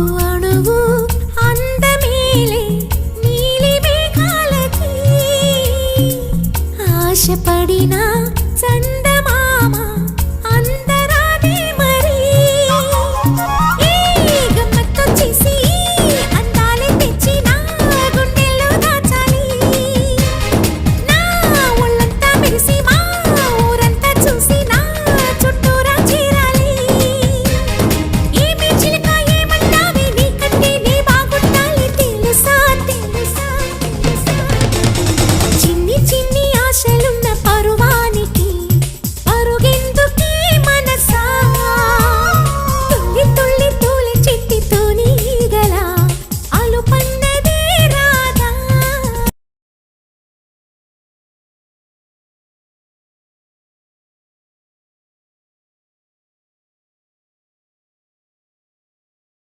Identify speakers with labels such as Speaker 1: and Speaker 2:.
Speaker 1: అణువు అణువు అందమేలే నీలి మేఘాలకి. ఆశపడినా